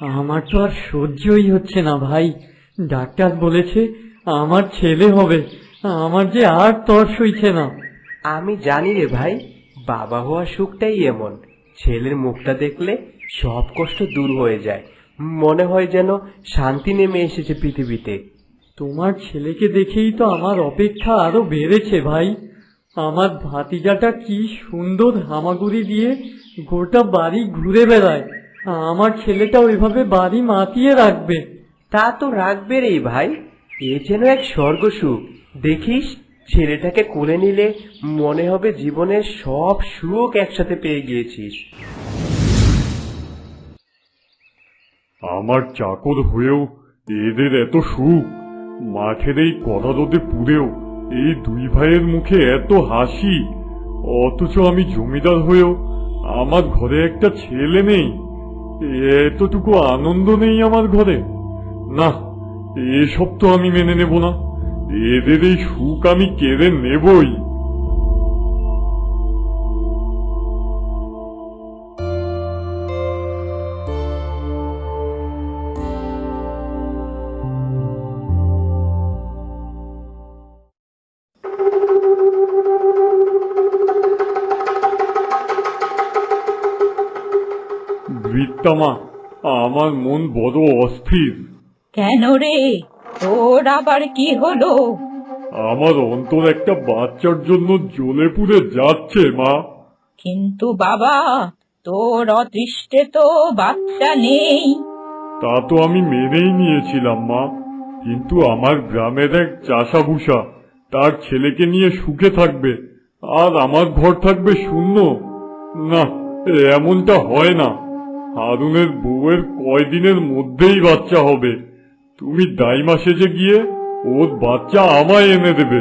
আমার তো আর সহ্যই হচ্ছে না ভাই। ডাক্তার বলেছে আমার ছেলে হবে। আমার যে আর তর সইছে না। আমি জানি রে ভাই বাবা হওয়া সুখটাই এমন। ছেলের মুখটা দেখলে সব কষ্ট দূর হয়ে যায়। মনে হয় যেন শান্তি নেমে এসেছে পৃথিবীতে। তোমার ছেলেকে দেখেই তো আমার অপেক্ষা আরও বেড়েছে ভাই। আমার ভাতিজাটা কি সুন্দর হামাগুড়ি দিয়ে গোটা বাড়ি ঘুরে বেড়ায়। আমার ছেলেটা ওইভাবে বাড়ি মাতিয়ে রাখবে। তা তো রাখবে রে ভাই। এ যেন এক স্বর্গ সুখ দেখিস ছেলেটাকে কোলে নিলে মনে হবে জীবনের সব সুখ একসাথে পেয়ে গিয়েছিস। আমার চাকর হয়েও এদের এত সুখ মাঠের এই কড়া রোদে পুড়েও এই দুই ভাইয়ের মুখে এত হাসি অথচ আমি জমিদার হয়েও আমার ঘরে একটা ছেলে নেই। এতটুকু আনন্দ নেই আমার ঘরে। না, এসব তো আমি মেনে নেব না। এদের এই সুখ আমি কেড়ে নেবই। বৃত্তামা আমার মন বড় অস্থির। কেন রে? তোর আবার কি হলো? আমার অন্তর একটা বাচ্চার জন্য জ্বলে পুড়ে যাচ্ছে মা। কিন্তু বাবা তোর অদৃষ্টে তো বাচ্চা নেই। তা তো আমি মেনেই নিয়েছিলাম মা। কিন্তু আমার গ্রামের এক চাষাভূষা তার ছেলেকে নিয়ে সুখে থাকবে আর আমার ঘর থাকবে শূন্য। না এমনটা হয় না। হারুনের বউয়ের কয়দিনের মধ্যেই বাচ্চা হবে। তুমি দাইমা সেজে গিয়ে ওর বাচ্চা আমায় এনে দেবে।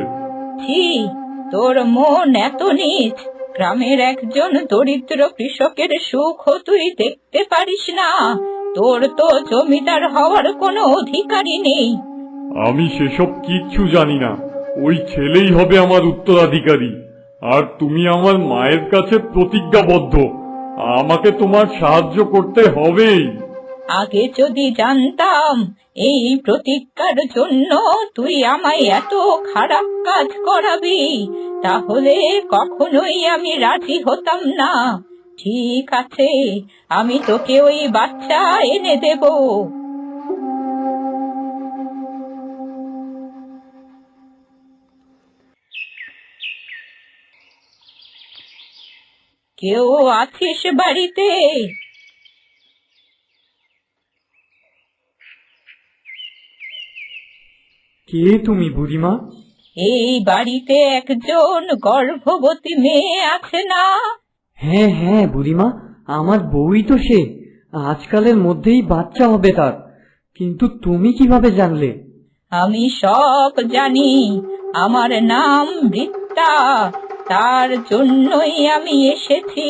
ছি তোর মন এত নিচ। গ্রামের একজন দরিদ্র কৃষকের সুখ তুই দেখতে পারিস না। তোর তো জমিদার হওয়ার কোনো অধিকারই নেই। আমি সেসব কিচ্ছু জানি না। ওই ছেলেই হবে আমার উত্তরাধিকারী। আর তুমি আমার মায়ের কাছে প্রতিজ্ঞাবদ্ধ। আমাকে তোমার সাহায্য করতে হবে আগে যদি জানতাম এই প্রতিজ্ঞার জন্য তুই আমায় এত খারাপ কাজ করাবি, তাহলে কখনোই আমি রাজি হতাম না। ঠিক আছে, আমি তোকে ওই বাচ্চা এনে দেব। কেউ আছিস বাড়িতে? কে তুমি বুড়িমা? এই বাড়িতে একজন গর্ভবতী মেয়ে আছে না? হ্যাঁ হ্যাঁ বুড়িমা আমার বউই তো সে। আজকালের মধ্যেই বাচ্চা হবে তার। কিন্তু তুমি কীভাবে জানলে? আমি সব জানি। আমার নাম বৃত্তা তার জন্যই আমি এসেছি।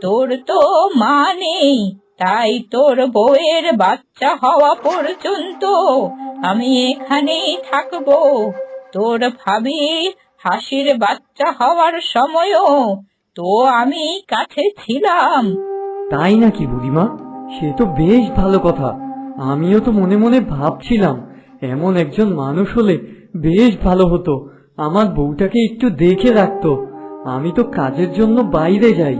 তোর তো মা নেই, তাই তোর বউয়ের বাচ্চা হওয়া পর্যন্ত আমি এখানেই থাকব। তোর ভাবির হাসির বাচ্চা হওয়ার সময়ও তো আমি কাছে ছিলাম। তাই নাকি বুড়িমা? সে তো বেশ ভালো কথা। আমিও তো মনে মনে ভাবছিলাম, এমন একজন মানুষ হলে বেশ ভালো হতো। আমার বউটাকে একটু দেখে রাখতো। আমি তো কাজের জন্য বাইরে যাই।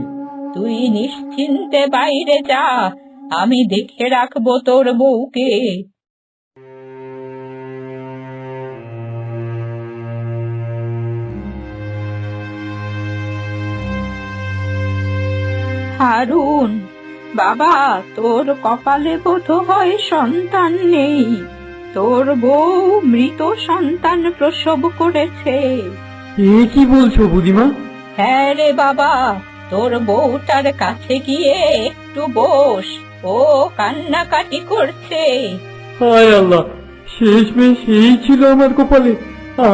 তুই নিশ্চিন্তে বাইরে যা, আমি দেখে রাখব তোর বউকে। হারুন, বাবা, তোর কপালে বোধ হয় সন্তান নেই। তোর বউ মৃত সন্তান প্রসব করেছে। এ কি বলছো বুড়িমা হ্যাঁ রে বাবা তোর বউটার কাছে গিয়ে একটু বস ও কান্নাকাটি করছে। হায় আল্লাহ শেষ মেশ এই ছিল আমার কপালে।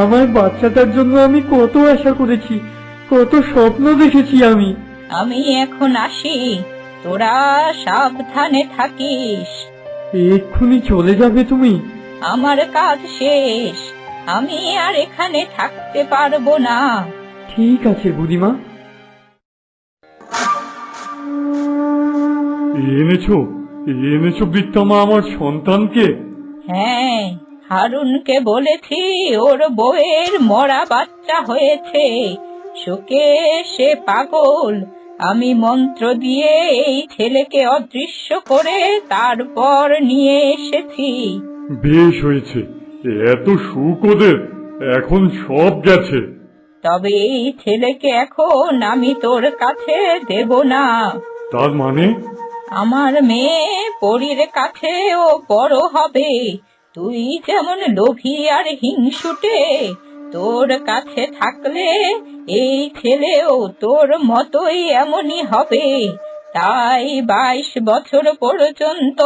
আমার বাচ্চাটার জন্য আমি কত আশা করেছি কত স্বপ্ন দেখেছি আমি। আমি এখন আসি তোরা সাবধানে থাকিস। এক্ষুনি চলে যাবে তুমি? আমার কাজ শেষ। আমি আর এখানে থাকতে পারব না। ঠিক আছে বুড়িমা। এনেছো এনেছো বৃত্তামা আমার সন্তানকে। হ্যাঁ হারুনকে বলেছি ওর বউয়ের মরা বাচ্চা হয়েছে। শোকে সে পাগল। আমি মন্ত্র দিয়ে এই ছেলেকে অদৃশ্য করে তারপর নিয়ে এসেছি। বেশ হয়েছে। এত সুখ ওদের এখন সব গেছে। তবে এই ছেলেকে এখন আমি তোর কাছে দেব না। তার মানে? আমার মেয়ে পরীর কাছে ও বড় হবে। তুই যেমন লোভী আর হিংসুটে তোর কাছে থাকলে এই ছেলেও তোর মতোই এমনই হবে। তাই বাইশ বছর পর্যন্ত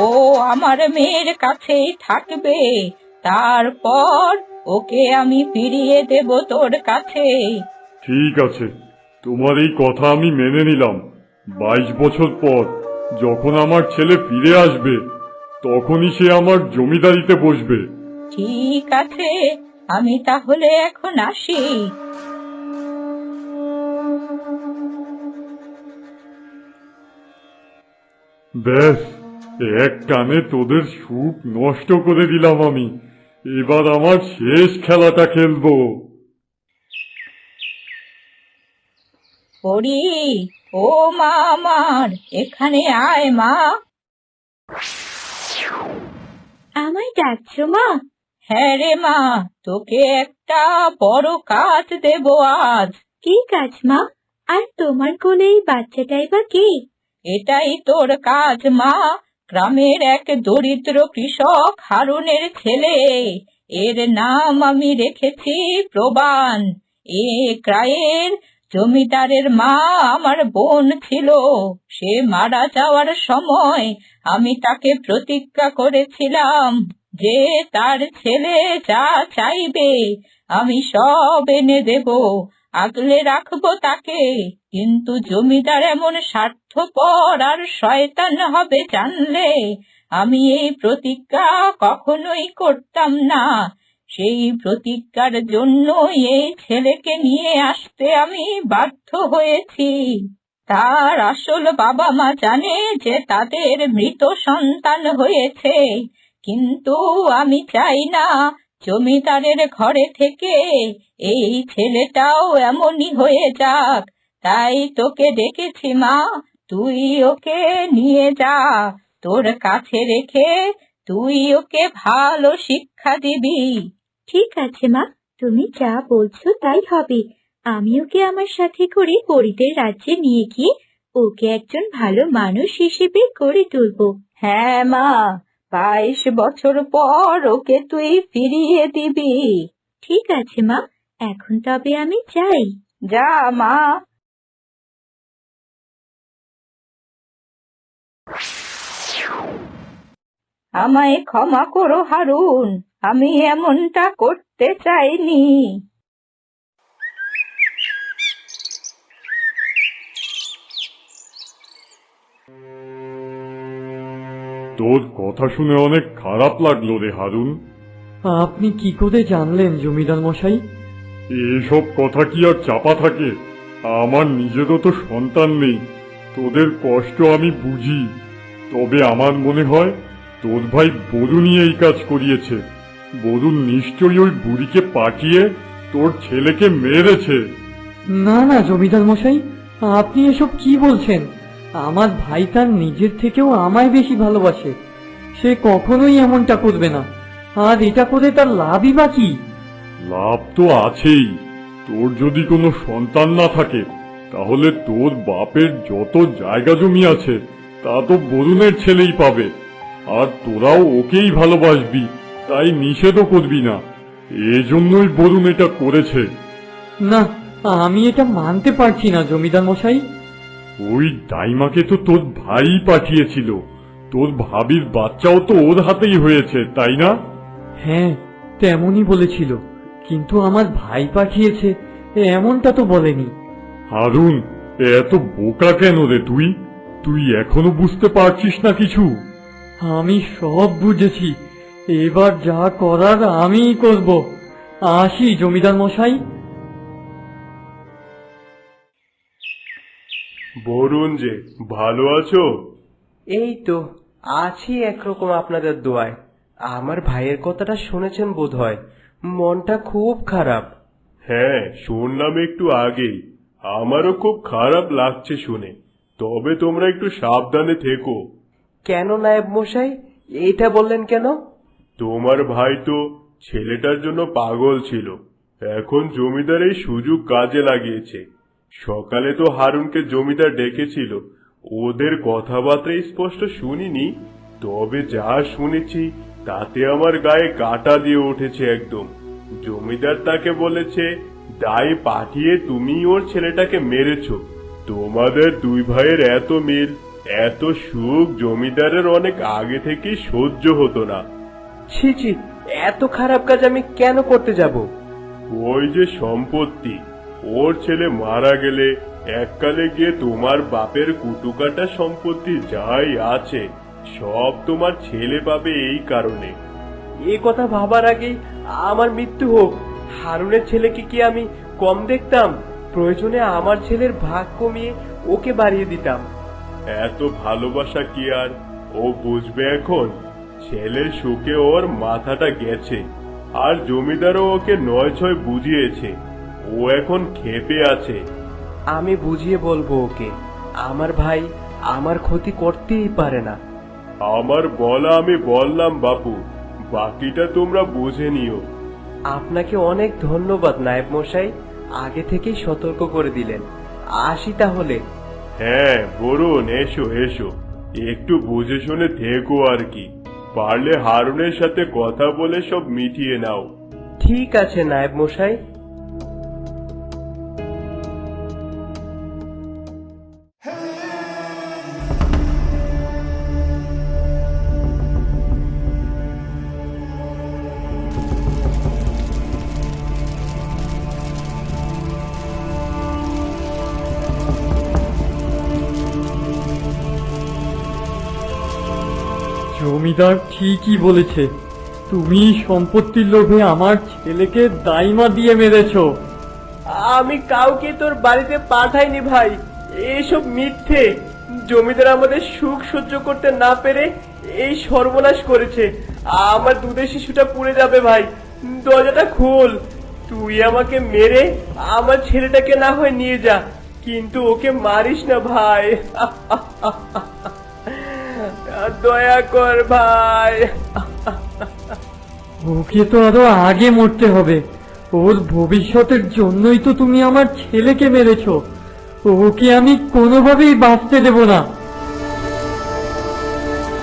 ও আমার মেয়ের কাছেই থাকবে। তারপর ওকে আমি ফিরিয়ে দেব তোর কাছে। ঠিক আছে তোমার এই কথা আমি মেনে নিলাম। বাইশ বছর পর যখন আমার ছেলে ফিরে আসবে তখনই সে আমার জমিদারিতে বসবে। ঠিক আছে আমি তাহলে এখন আসি। ব্যাস এক টানে তোদের সুখ নষ্ট করে দিলাম আমি। এবার আমার শেষ খেলাটা খেলব। পড়ি ও মা আমার এখানে আয় মা। আমায় ডাকছো মা? হ্যাঁ রে মা তোকে একটা বড় কাজ দেব আজ। কি কাজ মা? আর তোমার কোলে এই বাচ্চাটাই বা কি? এটাই তোর কাজ, মা। গ্রামের এক দরিদ্র কৃষক হারুনের ছেলে। এর নাম আমি রেখেছি প্রবান। এ ক্রায়ের জমিদারের মা আমার বোন ছিল। সে মারা যাওয়ার সময় আমি তাকে প্রতিজ্ঞা করেছিলাম যে তার ছেলে যা চাইবে আমি সব এনে দেব। আগলে রাখব তাকে। কিন্তু জমিদার এমন স্বার্থপর আর শয়তান হবে জানলে আমি এই প্রতিজ্ঞা কখনোই করতাম না। সেই প্রতিজ্ঞার জন্য এই ছেলেকে নিয়ে আসতে আমি বাধ্য হয়েছি। তার আসল বাবা মা জানে যে তাদের মৃত সন্তান হয়েছে, কিন্তু আমি চাই না জমিদারের ঘরে থেকে এই ছেলেটাও এমনই হয়ে যাক। তাই তোকে ডেকেছি মা তুই ওকে নিয়ে যা। তোর কাছে রেখে তুই ওকে ভালো শিক্ষা দিবি। ঠিক আছে মা তুমি যা বলছো তাই হবে। আমি ওকে আমার সাথে করে পরিদের রাজ্যে নিয়ে গিয়ে ওকে একজন ভালো মানুষ হিসেবে গড়ে তুলবো। হ্যাঁ মা বাইশ বছর পর ওকে তুই ফিরিয়ে দিবি। ঠিক আছে মা। এখন তবে আমি যাই। যা মা। আমায় ক্ষমা করো হারুন। আমি এমনটা করতে চাইনি। তোর কথা শুনে অনেক খারাপ লাগল রে হারুন। আপনি কি করে জানলেন জমিদার মশাই? এসব কথা কি আর চাপা থাকে? আমার নিজেরও তো সন্তান নেই। তোদের কষ্ট আমি বুঝি। তবে আমার মনে হয় তোর ভাই বরুণই এই কাজ করিয়েছে। বরুণ নিশ্চয়ই ওই বুড়িকে পাঠিয়ে তোর ছেলেকে মেরেছে। না না জমিদার মশাই আপনি এসব কি বলছেন? আমার ভাই তার নিজের থেকেও আমায় বেশি ভালোবাসে। সে কখনোই এমনটা করবে না। আর এটা করে তার লাভই বা কি? লাভ তো আছেই। তোর যদি কোনো সন্তান না থাকে তাহলে তোর বাপের যত জায়গা জমি আছে তা তো বরুণের ছেলেই পাবে। আর তোরাও ওকেই ভালোবাসবি তাই নিষেধও করবি না। এজন্যই বরুণ এটা করেছে। না আমি এটা মানতে পারছি না জমিদার মশাই। ওই দাইমাকে তো তোর ভাই পাঠিয়েছিল। তোর ভাবির বাচ্চাও তো ওর হাতেই হয়েছে তাই না? হ্যাঁ তেমনই বলেছিল। কিন্তু আমার ভাই পাঠিয়েছে এমনটা তো বলেনি। হারুন এত বোকা কেন রে তুই? তুই এখনও বুঝতে পারছিস না কিছু? আমি সব বুঝেছি। এবার যা করার আমিই করব। আসি জমিদার মশাই। বরুণ যে ভালো আছো? এই তো আছি একরকম আপনাদের দোয়ায়। আমার ভাইয়ের কথাটা শুনেছেন বোধহয়। মনটা খুব খারাপ। হ্যাঁ শুনলাম একটু আগেই। আমারও খুব খারাপ লাগছে শুনে। তবে তোমরা একটু সাবধানে থেকো। কেন নায়েব মশাই? এটা বললেন কেন? তোমার ভাই তো ছেলেটার জন্য পাগল ছিল। এখন জমিদার এই সুযোগ কাজে লাগিয়েছে। সকালে তো হারুনকে জমিদার ডেকেছিল। ওদের কথাবার্তা স্পষ্ট শুনিনি। তবে যা শুনেছি, তাতে আমার গায়ে কাটা দিয়ে উঠেছে একদম। জমিদার তাকে বলেছে, দায় পাঠিয়ে তুমি ওর ছেলেটাকে মেরেছ। তোমাদের দুই ভাইয়ের এত মিল, এত সুখ জমিদারের অনেক আগে থেকেই সহ্য হতো না। ছি ছি, এত খারাপ কাজ আমি কেন করতে যাব? ওই যে সম্পত্তি ওর ছেলে মারা গেলে এককালে গিয়ে তোমার বাপের কুটুকাটা সম্পত্তি যাই আছে সব তোমার ছেলে পাবে এই কারণে। এ কথা ভাবার আগেই আমার মৃত্যু হোক। হারুনের ছেলেকে কি আমি কম দেখতাম? প্রয়োজনে আমার ছেলের ভাগ কমিয়ে ওকে বাড়িয়ে দিতাম। এত ভালোবাসা কি আর? ও বুঝবে এখন। ছেলের সুখে ওর মাথাটা গেছে। আর জমিদারও ওকে নয় ছয় বুঝিয়েছে। ও এখন খেপে আছে। আমি বুঝিয়ে বলব ওকে আমার ভাই আমার ক্ষতি করতেই পারে না। আমার বলা আমি বললাম বাপু। বাকিটা তোমরা বুঝে নিও। আপনাকে অনেক ধন্যবাদ নায়েব মশাই। আগে থেকেই সতর্ক করে দিলেন। আসি তাহলে। হ্যাঁ বরুণ এসো এসো। একটু বুঝে শুনে থেকো আর কি। পারলে হারুনের সাথে কথা বলে সব মিটিয়ে নাও। ঠিক আছে নায়েব মশাই। জমিদার ঠিকই বলেছে, তুমি সম্পত্তির লোভে আমার ছেলেকে দাইমা দিয়ে মেরেছ। আমি কাউকে তোর বাড়িতে পাঠাইনি ভাই, এসব মিথ্যে। জমিদার আমাদের সুখ সহ্য করতে না পেরে এই সর্বনাশ করেছে। আমার দুধের শিশুটা পুড়ে যাবে ভাই, দরজাটা খোল। তুই আমাকে মেরে আমার ছেলেটাকে না হয় নিয়ে যা, কিন্তু ওকে মারিস না ভাই। দয়া কর ভাই। ওকে তো আরও আগে মরতে হবে। ওর ভবিষ্যতের জন্যই তো তুমি আমার ছেলেকে মেরেছো। ওকে আমি কোনোভাবেই বাঁচতে দেব না।